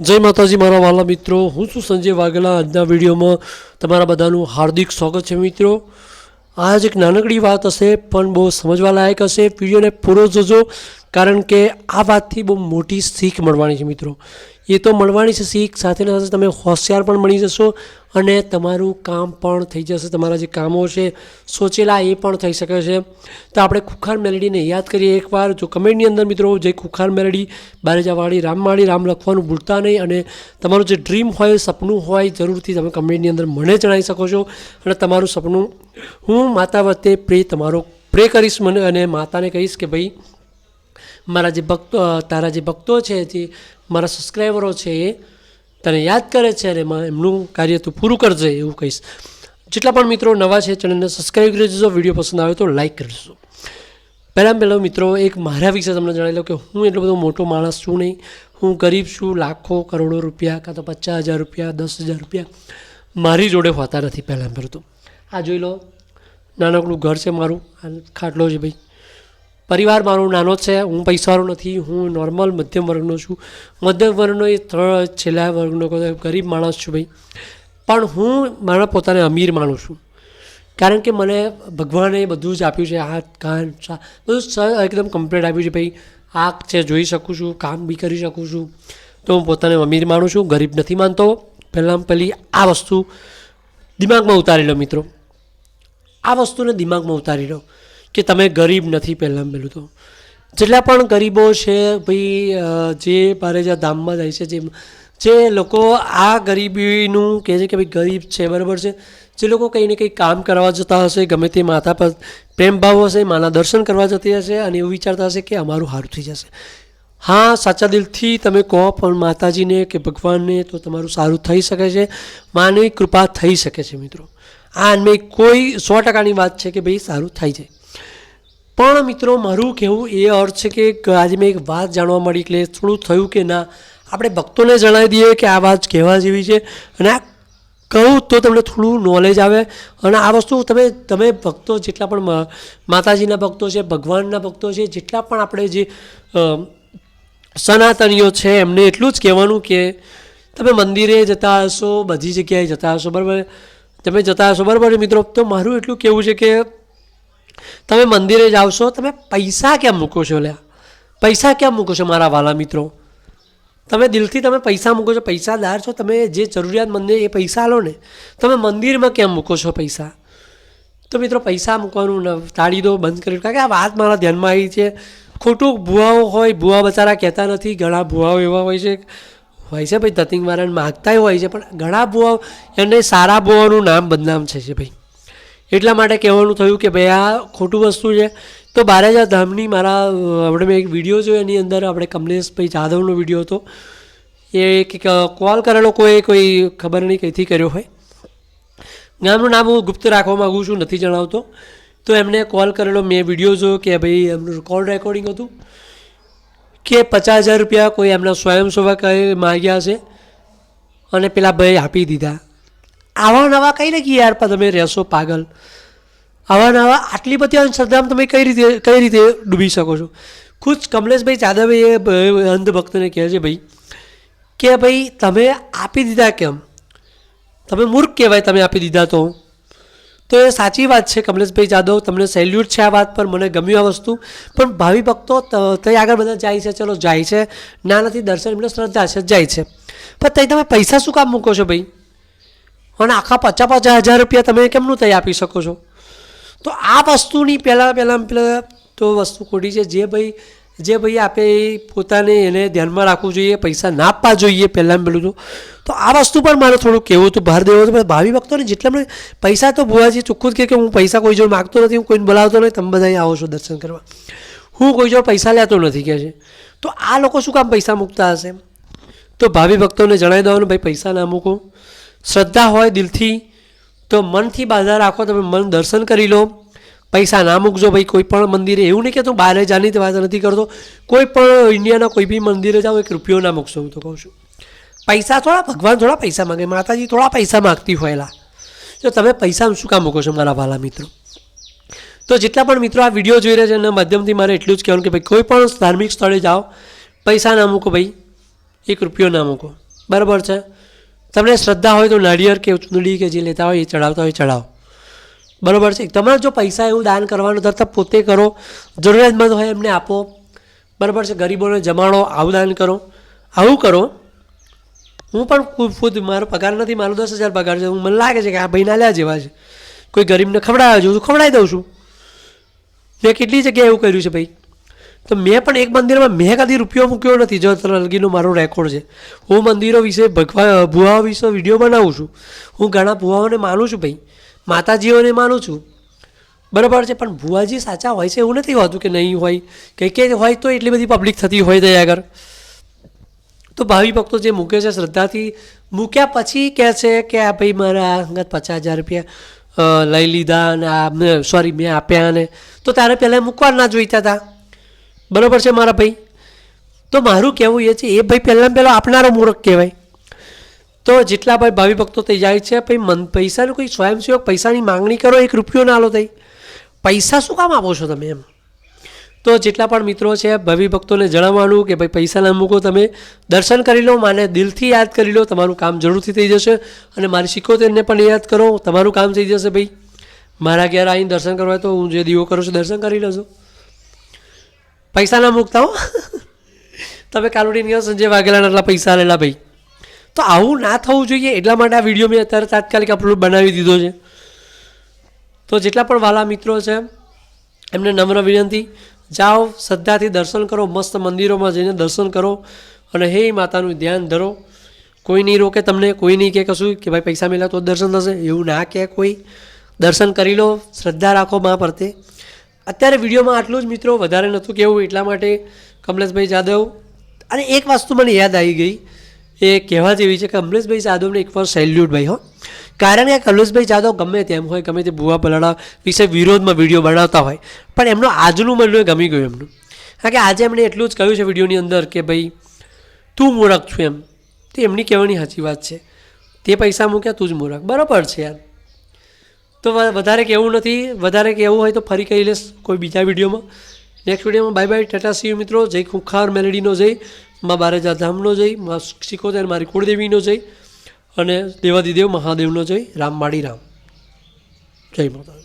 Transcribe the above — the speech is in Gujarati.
જય માતાજી, મારા વાલા મિત્રો. હું છું સંજય વાઘેલા. આજના વિડીયોમાં તમારા બધાનું હાર્દિક સ્વાગત છે મિત્રો. આજ એક નાનકડી વાત હશે, પણ બહુ સમજવા લાયક હશે. વિડીયોને પૂરો જોજો. કારણ કે આ વાતથી બહુ મોટી શીખ મળવાની છે મિત્રો. એ તો મળવાની છે શીખ, સાથે સાથે તમે હોશિયાર પણ બની જશો અને તમારું કામ પણ થઈ જશે, તમારા જે કામો છે, સોચેલા એ પણ થઈ શકે છે. તો આપણે ખુખાર મેલેડીને યાદ કરીએ એકવાર, જો કમેન્ટની અંદર મિત્રો જે ખુખાર મેલેડી બારેજાવાળી રામવાળી રામ લખવાનું ભૂલતા નહીં અને તમારું જે ડ્રીમ હોય, સપનું હોય, જરૂરથી તમે કમેન્ટની અંદર મને જણાવી શકો છો અને તમારું સપનું હું માતા વતે પ્રે, તમારો પ્રે કરીશ મને અને માતાને કહીશ કે ભાઈ મારા જે ભક્તો તારા જે ભક્તો છે, જે મારા સબસ્ક્રાઈબરો છે, એ તને યાદ કરે છે અને એમાં એમનું કાર્ય તું પૂરું કરજે એવું કહીશ. જેટલા પણ મિત્રો નવા છે, ચેનલને સબસ્ક્રાઈબ કરી દેજો વીડિયો પસંદ આવે તો લાઈક કરી દેજો પહેલાં પહેલાં મિત્રો, એક મારા વિશે તમને જણાવી લઉં કે હું એટલો બધો મોટો માણસ છું નહીં. હું ગરીબ છું, લાખો, કરોડો રૂપિયા કાં તો પચાસ હજાર રૂપિયા, દસ હજાર રૂપિયા મારી જોડે હોતા નથી પહેલાં પહેલું તો. આ જોઈ લો, નાનકડું ઘર છે મારું ખાટલો છે ભાઈ. પરિવાર મારો નાનો છે, હું પૈસાવાળો નથી, હું નોર્મલ મધ્યમ વર્ગનો છું. મધ્યમ વર્ગનો એ ત્રણ છેલ્લા વર્ગનો ગરીબ માણસ છું ભાઈ. પણ હું મારા પોતાને અમીર માનું છું. કારણ કે મને ભગવાને બધું જ આપ્યું છે, હાથ, કાન બધું એકદમ કમ્પ્લીટ આપ્યું છે ભાઈ. આંખ છે, જોઈ શકું છું, કામ બી કરી શકું છું. તો હું પોતાને અમીર માનું છું, ગરીબ નથી માનતો. પહેલાં પહેલી આ વસ્તુ દિમાગમાં ઉતારી લો મિત્રો. આ વસ્તુને દિમાગમાં ઉતારી લો. કે તમે ગરીબ નથી પહેલાં પહેલું તો. જેટલા પણ ગરીબો છે, ભાઈ જે પારેજા ધામમાં જાય છે જે જે લોકો આ ગરીબીનું કહે છે કે ભાઈ ગરીબ છે, બરાબર છે? જે લોકો કંઈ ને કંઈ કામ કરવા જતા હશે, ગમે તે માતા પર પ્રેમ ભાવ હશે, માના દર્શન કરવા જતી હશે અને એવું વિચારતા હશે કે અમારું સારું થઈ જશે. હા, સાચા દિલથી તમે કહો, પણ માતાજીને કે ભગવાનને તો તમારું સારું થઈ શકે છે, માની કૃપા થઈ શકે છે, મિત્રો. આ મેં કોઈ સો ટકાની વાત છે કે ભાઈ સારું થઈ જાય પણ મિત્રો, મારું કહેવું એ અર્થ છે કે આજે મેં એક વાત જાણવા મળી એટલે થોડું થયું કે ના. આપણે ભક્તોને જણાવી દઈએ કે આ વાત કહેવા જેવી છે. અને આ કહું તો તમને થોડું નોલેજ આવે. અને આ વસ્તુ તમે તમે ભક્તો જેટલા પણ માતાજીના ભક્તો છે, ભગવાનના ભક્તો છે, જેટલા પણ આપણે જે સનાતનીઓ છે, એમને એટલું જ કહેવાનું કે તમે મંદિરે જતા હશો, બધી જગ્યાએ જતા હશો, બરાબર? તમે જતા હશો, બરાબર? મિત્રો, તો મારું એટલું કહેવું છે કે તમે મંદિરે જાઓ છો, તમે પૈસા કેમ મૂકો છો લ્યા? પૈસા કેમ મૂકો છો મારા વાલા મિત્રો? તમે દિલથી તમે પૈસા મૂકો છો, પૈસાદાર છો, તમે જે જરૂરિયાતમંદ છે એ પૈસા લો ને, તમે મંદિરમાં કેમ મૂકો છો પૈસા? તો મિત્રો પૈસા મૂકવાનું તાળી દો, બંધ કરી. કારણ કે આ વાત મારા ધ્યાનમાં આવી છે. ખોટું ભૂવાઓ હોય, ભૂવા બચારા કહેતા નથી, ઘણા ભૂવાઓ એવા હોય છે હોય છે ભાઈ ધતિંગવાળાને માગતાય હોય છે, પણ ઘણા ભૂવાઓ એને સારા ભૂવાઓનું નામ બદનામ છે ભાઈ. એટલા માટે કહેવાનું થયું કે ભાઈ, આ ખોટું વસ્તુ છે. તો બારેજા ધામની મારા આપણે મેં એક વીડિયો જોયો, એની અંદર આપણે કમલેશભાઈ જાદવનો વીડિયો હતો. એ એક કોલ કરેલો કોઈ કોઈ ખબર નહીં કંઈથી કર્યો હોય. ગામનું નામ હું ગુપ્ત રાખવા માગું છું, નથી જણાવતો. તો એમને કોલ કરેલો, મેં વીડિયો જોયો કે ભાઈ, એમનું કોલ રેકોર્ડિંગ હતું કે પચાસ હજાર રૂપિયા કોઈ એમના સ્વયંસેવક માગ્યા છે અને પેલા ભાઈ આપી દીધા. આવા નવા કઈ ને કે યાર પણ તમે રહેશો પાગલ? આવા નવા આટલી બધી અંધશ્રદ્ધામાં તમે કઈ રીતે કઈ રીતે ડૂબી શકો છો? ખુદ કમલેશભાઈ જાદવે એ અંધભક્તને કહે છે ભાઈ કે ભાઈ તમે આપી દીધા કેમ? તમે મૂર્ખ કહેવાય તમે આપી દીધા તો. તો એ સાચી વાત છે કમલેશભાઈ જાદવ, તમને સેલ્યુટ છે આ વાત પર, મને ગમ્યું આ વસ્તુ. પણ ભાવિ ભક્તો તઈ આગળ બધા જાય છે, ચલો જાય છે. ના નથી દર્શન, એમને શ્રદ્ધા છે, જાય છે. પણ તઈ તમે પૈસા શું કામ મૂકો છો ભાઈ? અને આખા પચાસ પચાસ હજાર રૂપિયા તમે કેમનું તઈ આપી શકો છો? તો આ વસ્તુની પહેલાં પહેલાં પહેલાં તો વસ્તુ ખોટી છે. જે ભાઈ જે ભાઈ આપે પોતાને એને ધ્યાનમાં રાખવું જોઈએ, પૈસા ના આપવા જોઈએ પહેલાં પેલું તો. તો આ વસ્તુ પર મારે થોડું કહેવું હતું, ભાર દેવો હતું. ભાવિ ભક્તોને જેટલા મને પૈસા તો ભુવાજી ચોખ્ખું જ કહે કે હું પૈસા કોઈ જોડે માગતો નથી, હું કોઈને બોલાવતો નથી. તમે બધા આવો છો દર્શન કરવા. હું કોઈ જોડે પૈસા લેતો નથી કહે છે. તો આ લોકો શું કામ પૈસા મૂકતા હશે? તો ભાવિ ભક્તોને જણાવી દેવાનું ભાઈ, પૈસા ના મૂકો. શ્રદ્ધા હોય દિલથી, તો મનથી બાધા રાખો, તમે મન દર્શન કરી લો. પૈસા ના મૂકજો ભાઈ, કોઈ પણ મંદિરે. એવું નહીં કે તું બહાર જાની વાત નથી કરતો. કોઈ પણ ઇન્ડિયાના કોઈ બી મંદિરે જાઓ, એક રૂપિયો ના મૂકશો, હું તો કહું છું. પૈસા થોડા, ભગવાન થોડા પૈસા માગે. માતાજી થોડા પૈસા માગતી હોયલા. તો તમે પૈસા શું કામ મૂકો છો મારા વાલા મિત્રો? તો જેટલા પણ મિત્રો આ વીડિયો જોઈ રહ્યા છે, એના માધ્યમથી મારે એટલું જ કહેવાનું કે ભાઈ, કોઈ પણ ધાર્મિક સ્થળે જાઓ, પૈસા ના મૂકો ભાઈ. એક રૂપિયો ના મૂકો. બરાબર છે? તમને શ્રદ્ધા હોય તો નાળિયેર કે ચૂંદડી કે જે લેતા હોય એ ચડાવતા હોય, ચડાવો. બરાબર છે? તમારે જો પૈસા એવું દાન કરવાનું થતાં પોતે કરો. જરૂરિયાતમંદ હોય એમને આપો. બરાબર છે? ગરીબોને જમાડો, આવું દાન કરો. આવું કરો. હું પણ ખુદ મારો પગાર નથી, મારો દસ હજાર પગાર છે. હું મને લાગે છે કે આ ભાઈ નાલ્યા જેવા છે. કોઈ ગરીબને ખવડાવવા જેવું તો ખવડાવી દઉં છું. મેં કેટલી જગ્યાએ એવું કર્યું છે ભાઈ? તો મેં પણ એક મંદિરમાં મેં કદી રૂપિયો મૂક્યો નથી, જો લગીનો મારો રેકોર્ડ છે. હું મંદિરો વિશે ભગવા, ભુવાઓ વિશે વીડિયો બનાવું છું. હું ઘણા ભુવાઓને માનું છું ભાઈ. માતાજીઓને માનું છું. બરાબર છે, પણ ભુવાજી સાચા હોય છે એવું નથી હોતું કે નહીં હોય. કંઈ કંઈ હોય તો એટલી બધી પબ્લિક થતી હોય ત્યાં આગળ. તો ભાવિ ભક્તો જે મૂકે છે શ્રદ્ધાથી, મૂક્યા પછી કહે છે કે આ ભાઈ મારા અંગત પચાસ હજાર રૂપિયા લઈ લીધા અને આ સોરી મેં આપ્યા અને તો તારે પહેલાં મૂકવા ના જોઈતા હતા? બરાબર છે મારા ભાઈ? તો મારું કહેવું એ છે, એ ભાઈ પહેલાં પહેલાં આપનારો મૂર્ખ કહેવાય. તો જેટલા ભાઈ ભાવિ ભક્તો થઈ જાય છે, ભાઈ મન પૈસાનું કોઈ સ્વયંસેવક પૈસાની માંગણી કરો, એક રૂપિયો ના લો થઈ પૈસા શું કામ આપો છો તમે એમ? તો જેટલા પણ મિત્રો છે, ભાવિ ભક્તોને જણાવવાનું કે ભાઈ પૈસા ના મૂકો તમે, દર્શન કરી લો, માને દિલથી યાદ કરી લો, તમારું કામ જરૂરથી થઈ જશે. અને મારી શીખોતેરને પણ યાદ કરો, તમારું કામ થઈ જશે ભાઈ. મારા ઘેર આવીને દર્શન કરવા તો હું જે દીવો કરું છું, દર્શન કરી લેજો. પૈસા ના મૂકતા હો. તમે કાલોડી ગયા, સંજય વાઘેલાના એટલા પૈસા લેલા ભાઈ. તો આવું ના થવું જોઈએ, એટલા માટે આ વીડિયો મેં અત્યારે તાત્કાલિક અપલોડ બનાવી દીધો છે. તો જેટલા પણ વાલા મિત્રો છે, એમને નમ્ર વિનંતી. જાઓ, શ્રદ્ધાથી દર્શન કરો, મસ્ત મંદિરોમાં જઈને દર્શન કરો અને હે માતાનું ધ્યાન ધરો. કોઈ નહીં રોકે તમને, કોઈ નહીં કે કશું કે ભાઈ પૈસા મેળા તો દર્શન થશે. એવું ના કહે કોઈ. દર્શન કરી લો, શ્રદ્ધા રાખો મા પ્રત્યે અત્યારે વિડીયોમાં આટલું જ મિત્રો, વધારે નહોતું કહેવું એટલા માટે કમલેશભાઈ જાદવ. અને એક વસ્તુ મને યાદ આવી ગઈ, એ કહેવા જેવી છે કે કમલેશભાઈ જાદવને એકવાર સેલ્યુટ ભાઈ, હો. કારણ કે કમલેશભાઈ જાદવ ગમે તેમ હોય, ગમે તે ભૂવા પલાડા વિશે વિરોધમાં વીડિયો બનાવતા હોય, પણ એમનો આજનું મને ગમી ગયું એમનું. કારણ કે આજે એમણે એટલું જ કહ્યું છે વિડીયોની અંદર કે ભાઈ, તું મૂરખ છું એમ. તે એમની કહેવાની સાચી વાત છે. તે પૈસા મૂક્યા, તું જ મૂરખ. બરાબર છે યાર. તો વધારે કહેવું નથી. વધારે કહેવું હોય તો ફરી કહી લઈશ કોઈ બીજા વિડીયોમાં. નેક્સ્ટ વિડીયોમાં બાય બાય ટાટા સી મિત્રો. જય ખુખાર મેલેડીનો જય. મા બારેજા ધામનો જય, મા શિકોતેર મારી કુળદેવીનો જય. અને દેવાદિદેવ મહાદેવનો જય. રામ માડી રામ. જય માતા